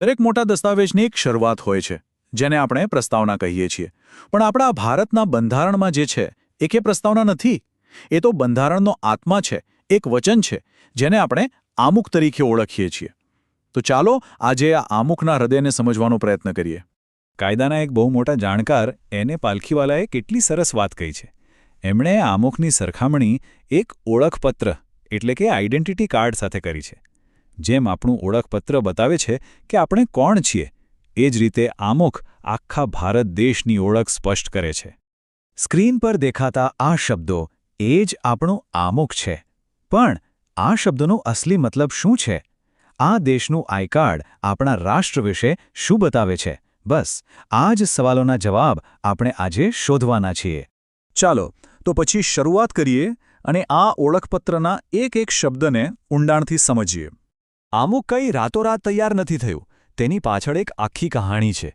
દરેક મોટા દસ્તાવેજની એક શરૂઆત હોય છે, જેને આપણે પ્રસ્તાવના કહીએ છીએ. પણ આપણા ભારતના બંધારણમાં જે છે એ કે પ્રસ્તાવના નથી. એ તો બંધારણનો આત્મા છે, એક વચન છે, જેને આપણે આમુખ તરીકે ઓળખીએ છીએ. તો ચાલો આજે આ આમુખના હૃદયને સમજવાનો પ્રયત્ન કરીએ. કાયદાના એક બહુ મોટા જાણકાર એને પાલખીવાલાએ કેટલી સરસ વાત કહી છે. એમણે આમુખની સરખામણી એક ઓળખપત્ર, એટલે કે આઇડેન્ટિટી કાર્ડ સાથે કરી છે. જેમ આપણું ઓળખપત્ર બતાવે છે કે આપણે કોણ છીએ, એ જ રીતે આમુખ આખા ભારત દેશની ઓળખ સ્પષ્ટ કરે છે. સ્ક્રીન પર દેખાતા આ શબ્દો એ જ આપણું આમુખ છે. પણ આ શબ્દોનો અસલી મતલબ શું છે? આ દેશનું આઈકાર્ડ આપણા રાષ્ટ્ર વિશે શું બતાવે છે? બસ, આ જ સવાલોના જવાબ આપણે આજે શોધવાના છીએ. ચાલો, તો પછી શરૂઆત કરીએ અને આ ઓળખપત્રના એક એક શબ્દને ઊંડાણથી સમજીએ. આમુક કંઈ રાતોરાત તૈયાર નથી થયું. તેની પાછળ એક આખી કહાણી છે.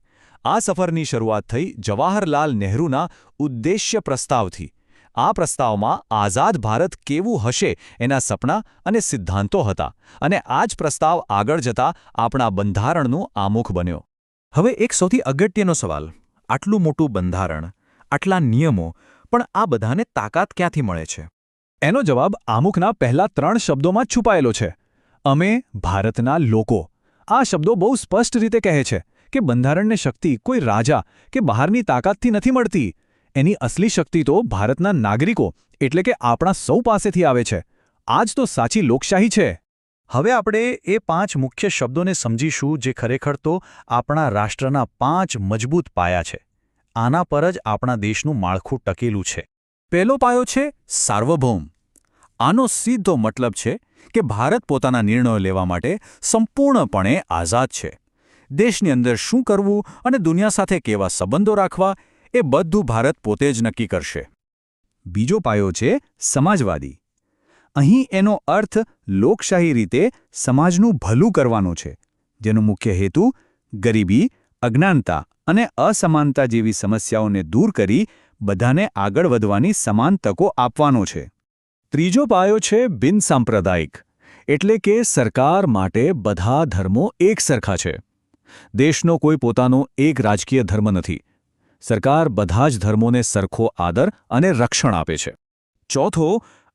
આ સફરની શરૂઆત થઈ જવાહરલાલ નહેરુના ઉદ્દેશ્ય પ્રસ્તાવથી. આ પ્રસ્તાવમાં આઝાદ ભારત કેવું હશે એના સપના અને સિદ્ધાંતો હતા અને આ જ પ્રસ્તાવ આગળ જતા આપણા બંધારણનું આમુખ બન્યો. હવે એક સૌથી અગત્યનો સવાલ. આટલું મોટું બંધારણ, આટલા નિયમો પણ આ બધાને તાકાત ક્યાંથી મળે છે? એનો જવાબ આમુખના પહેલા ત્રણ શબ્દોમાં છુપાયેલો છે. અમે ભારતના લોકો. આ શબ્દો બહુ સ્પષ્ટ રીતે કહે છે કે બંધારણને શક્તિ કોઈ રાજા કે બહારની તાકાતથી નથી મળતી. એની અસલી શક્તિ તો ભારતના નાગરિકો એટલે કે આપણા સૌ પાસેથી આવે છે. આજ તો સાચી લોકશાહી છે. હવે આપણે એ પાંચ મુખ્ય શબ્દોને સમજીશું જે ખરેખર તો આપણા રાષ્ટ્રના પાંચ મજબૂત પાયા છે. આના પર જ આપણા દેશનું માળખું ટકેલું છે. પહેલો પાયો છે સાર્વભૌમ. આનો સીધો મતલબ છે કે ભારત પોતાના નિર્ણયો લેવા માટે સંપૂર્ણપણે આઝાદ છે. દેશની અંદર શું કરવું અને દુનિયા સાથે કેવા સંબંધો રાખવા એ બધું ભારત પોતે જ નક્કી કરશે. બીજો પાયો છે સમાજવાદી. અહીં એનો અર્થ લોકશાહી રીતે સમાજનું ભલું કરવાનો છે, જેનો મુખ્ય હેતુ ગરીબી, અજ્ઞાનતા અને અસમાનતા જેવી સમસ્યાઓને દૂર કરી બધાને આગળ વધવાની સમાન તકો આપવાનો છે. ત્રીજો પાયો છે બિનસાંપ્રદાયિક એટલે કે સરકાર માટે બધા ધર્મો એક સરખા છે. દેશનો કોઈ પોતાનો એક રાજકીય ધર્મ નથી. સરકાર બધા જ ધર્મોને સરખો આદર અને રક્ષણ આપે છે. ચોથો,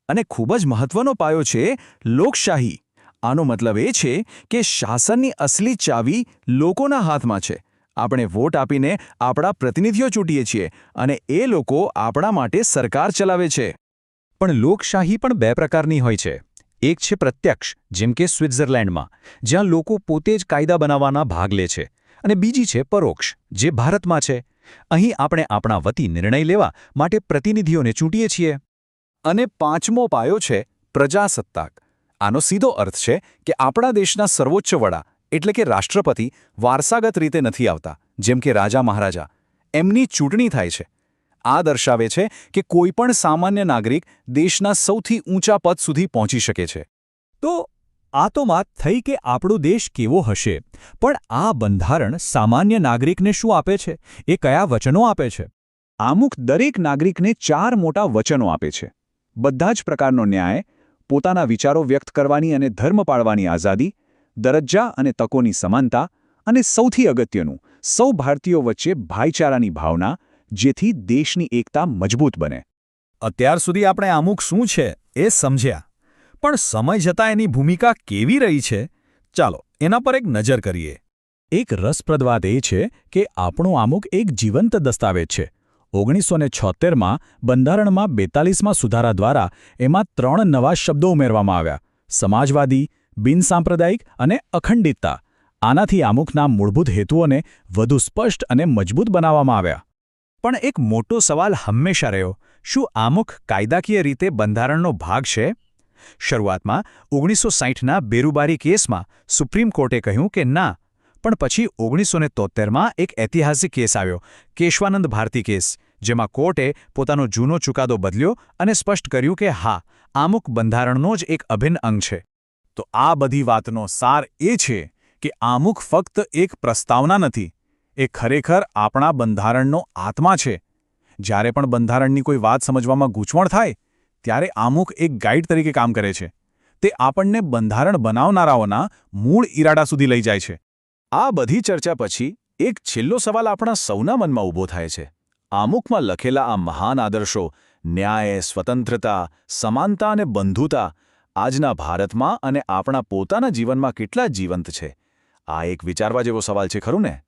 અને ખૂબ જ મહત્વનો પાયો છે લોકશાહી. આનો મતલબ એ છે કે શાસનની અસલી ચાવી લોકોના હાથમાં છે. આપણે વોટ આપીને આપણા પ્રતિનિધિઓ ચૂંટીએ છીએ અને એ લોકો આપણા માટે સરકાર ચલાવે છે. પણ લોકશાહી પણ બે પ્રકારની હોય છે. એક છે પ્રત્યક્ષ, જેમ કે સ્વિટ્ઝરલેન્ડમાં, જ્યાં લોકો પોતે જ કાયદા બનાવવાના ભાગ લે છે. અને બીજી છે પરોક્ષ, જે ભારતમાં છે. અહીં આપણે આપણા વતી નિર્ણય લેવા માટે પ્રતિનિધિઓને ચૂંટીએ છીએ. અને પાંચમો પાયો છે પ્રજાસત્તાક. આનો સીધો અર્થ છે કે આપણા દેશના સર્વોચ્ચ વડા, એટલે કે રાષ્ટ્રપતિ, વારસાગત રીતે નથી આવતા, જેમ કે રાજા મહારાજા. એમની ચૂંટણી થાય છે. આ દર્શાવે છે કે કોઈપણ સામાન્ય નાગરિક દેશના સૌથી ઊંચા પદ સુધી પહોંચી શકે છે. તો, આ તો વાત થઈ કે આપણો દેશ કેવો હશે, પણ આ બંધારણ સામાન્ય નાગરિકને શું આપે છે? એ કયા વચનો આપે છે? આમુખ દરેક નાગરિકને ચાર મોટા વચનો આપે છે. બધા જ પ્રકારનો ન્યાય, પોતાના વિચારો વ્યક્ત કરવાની અને ધર્મ પાળવાની આઝાદી, દરજ્જા અને તકોની સમાનતા અને સૌથી અગત્યનું, સૌ ભારતીયો વચ્ચે ભાઈચારાની ભાવના જેથી દેશની એકતા મજબૂત બને. અત્યાર સુધી આપણે અમુક શું છે એ સમજ્યા. પણ સમય જતાં એની ભૂમિકા કેવી રહી છે? ચાલો, એના પર એક નજર કરીએ. એક રસપ્રદ વાત એ છે કે આપણો આમુક એક જીવંત દસ્તાવેજ છે. ઓગણીસો ને છોતેરમાં બંધારણમાં બેતાલીસમાં સુધારા દ્વારા એમાં ત્રણ નવા શબ્દો ઉમેરવામાં આવ્યા. સમાજવાદી, બિનસાંપ્રદાયિક અને અખંડિતતા. આનાથી આમુકના મૂળભૂત હેતુઓને વધુ સ્પષ્ટ અને મજબૂત બનાવવામાં આવ્યા. પણ એક મોટો સવાલ હંમેશા રહ્યો. શું આમુખ કાયદાકીય રીતે બંધારણનો ભાગ છે? શરૂઆતમાં ઓગણીસો સાહીઠના બેરુબારી કેસમાં સુપ્રીમ કોર્ટે કહ્યું કે ના, પણ પછી ઓગણીસો તોતેરમાં એક ઐતિહાસિક કેસ આવ્યો, કેશવાનંદ ભારતી કેસ, જેમાં કોર્ટે પોતાનો જૂનો ચુકાદો બદલ્યો અને સ્પષ્ટ કર્યું કે હા આમુક બંધારણનો જ એક અભિન્ન અંગ છે. તો આ બધી વાતનો સાર એ છે કે આમુખ ફક્ત એક પ્રસ્તાવના નથી એ ખરેખર આપણા બંધારણનો આત્મા છે. જ્યારે પણ બંધારણની કોઈ વાત સમજવામાં ગૂંચવણ થાય, ત્યારે આમુખ એક ગાઈડ તરીકે કામ કરે છે. તે આપણને બંધારણ બનાવનારાઓના મૂળ ઈરાડા સુધી લઈ જાય છે. આ બધી ચર્ચા પછી એક છેલ્લો સવાલ આપણા સૌના મનમાં ઊભો થાય છે. આમુખમાં લખેલા આ મહાન આદર્શો, ન્યાય, સ્વતંત્રતા, સમાનતા અને બંધુતા, આજના ભારતમાં અને આપણા પોતાના જીવનમાં કેટલા જીવંત છે? આ એક વિચારવા જેવો સવાલ છે, ખરું ને?